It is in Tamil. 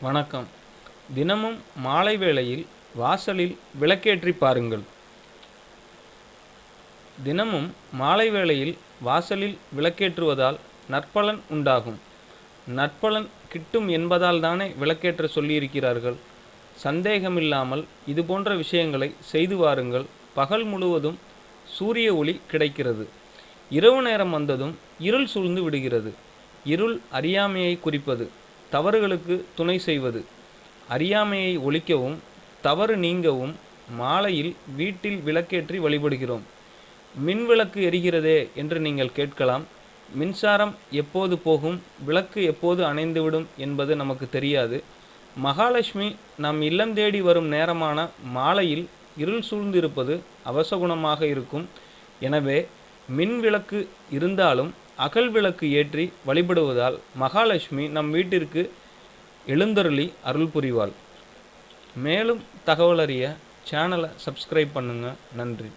வணக்கம். தினமும் மாலை வேளையில் வாசலில் விளக்கேற்றி பாருங்கள். தினமும் மாலை வேளையில் வாசலில் விளக்கேற்றுவதால் நற்பலன் உண்டாகும். நற்பலன் கிட்டும் என்பதால் தானே விளக்கேற்ற சொல்லியிருக்கிறார்கள். சந்தேகமில்லாமல் இது போன்ற விஷயங்களை செய்து வாருங்கள். பகல் முழுவதும் சூரிய ஒளி கிடைக்கிறது. இரவு நேரம் வந்ததும் இருள் சூழ்ந்து விடுகிறது. இருள் அறியாமையை குறிப்பது. தவறுகளுக்கு துணை செய்வது. அறியாமையை ஒழிக்கவும் தவறு நீங்கவும் மாலையில் வீட்டில் விளக்கேற்றி வழிபடுகிறோம். மின் விளக்கு எரிகிறதே என்று நீங்கள் கேட்கலாம். மின்சாரம் எப்போது போகும் விளக்கு எப்போது அணைந்துவிடும் என்பது நமக்கு தெரியாது. மகாலட்சுமி நம் இல்லம் தேடி வரும் நேரமான மாலையில் இருள் சூழ்ந்திருப்பது அவசகுணமாக இருக்கும். எனவே மின் விளக்கு இருந்தாலும் அகல் விளக்கு ஏற்றி வழிபடுவதால் மகாலட்சுமி நம் வீட்டிற்கு எழுந்தருளி அருள் புரிவாள். மேலும் தகவல் அறிய சேனலை சப்ஸ்கிரைப் பண்ணுங்கள் நன்றி.